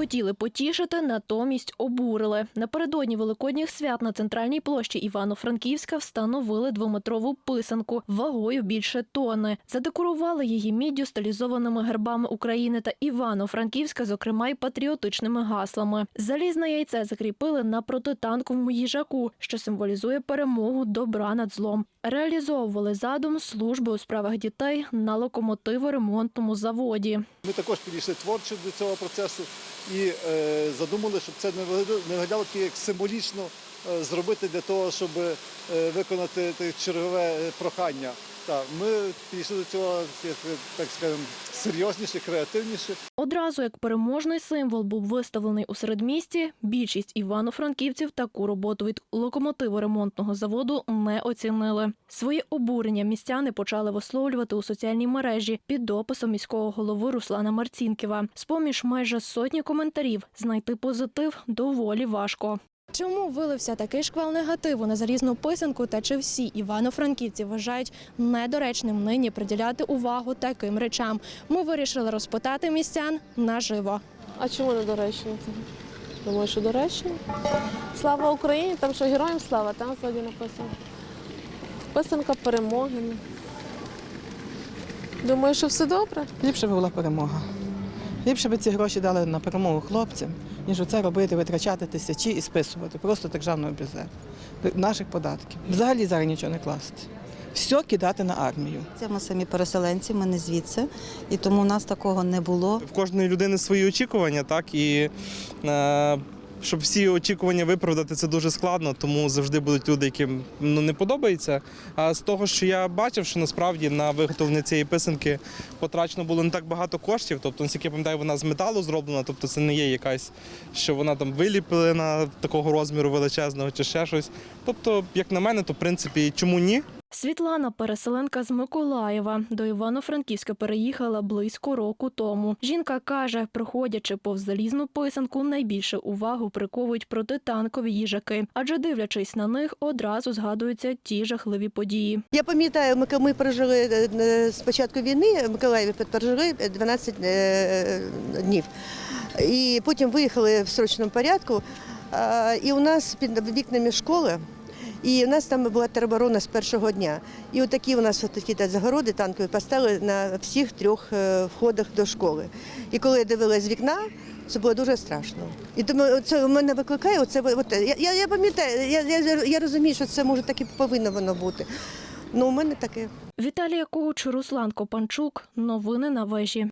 Хотіли потішити, натомість обурили. Напередодні великодніх свят на центральній площі Івано-Франківська встановили двометрову писанку вагою більше тонни. Задекорували її міддю стилізованими гербами України та Івано-Франківська, зокрема й патріотичними гаслами. Залізне яйце закріпили на протитанковому їжаку, що символізує перемогу добра над злом. Реалізовували задум служби у справах дітей на локомотиво-ремонтному заводі. Ми також підійшли творчо до цього процесу і е, задумали, щоб це не виглядало- як символічно зробити для того, щоб е, виконати чергове е, прохання. Так, ми підійшли до цього е, так скажемо, серйозніше, креативніше. Одразу як переможний символ був виставлений у середмісті, більшість івано-франківців таку роботу від локомотиво-ремонтного заводу не оцінили. Своє обурення містяни почали висловлювати у соціальній мережі під дописом міського голови Руслана Марцінківа. З-поміж майже сотні коментарів знайти позитив доволі важко. Чому вилився такий шквал негативу на залізну писанку та чи всі івано-франківці вважають недоречним нині приділяти увагу таким речам? Ми вирішили розпитати містян наживо. А чому не доречно? це? Думаю, що доречно. Слава Україні, там що героям слава, там ззаді написано. Писанка перемоги. Думаю, що все добре. Ліпше б була перемога. Ліпше б ці гроші дали на перемогу хлопцям, ніж оце робити, витрачати тисячі і списувати. Просто державного бюджету, наших податків. Взагалі зараз нічого не класти. Все кидати на армію. Це Ми самі переселенці, ми не звідси, і тому у нас такого не було. В кожної людини свої очікування, так і е, щоб всі очікування виправдати, це дуже складно, тому завжди будуть люди, яким ну, не подобається. А з того, що я бачив, що насправді на виготовлення цієї писанки потрачено було не так багато коштів. Тобто, наскільки я пам'ятаю, вона з металу зроблена, тобто це не є якась, що вона там виліплена такого розміру величезного чи ще щось. Тобто, як на мене, то в принципі чому ні? Світлана, переселенка з Миколаєва, до Івано-Франківська переїхала близько року тому. Жінка каже, проходячи повз залізну писанку, найбільше увагу приковують протитанкові їжаки, адже дивлячись на них, одразу згадуються ті жахливі події. Я пам'ятаю, ми, ми прожили е, е, з початку війни в Миколаєві прожили 12 е, днів. І потім виїхали в срочному порядку. І у нас під вікнами школи. І у нас там була тероборона з першого дня. І отакі у нас такі загороди танкові поставили на всіх трьох е, входах до школи. І коли я дивилась з вікна, це було дуже страшно. І тому це у мене викликає. Оце, от, я, я пам'ятаю, я, я, я розумію, що це може так і повинно воно бути. Ну, у мене таке. Віталія Когуч, Руслан Копанчук. Новини на вежі.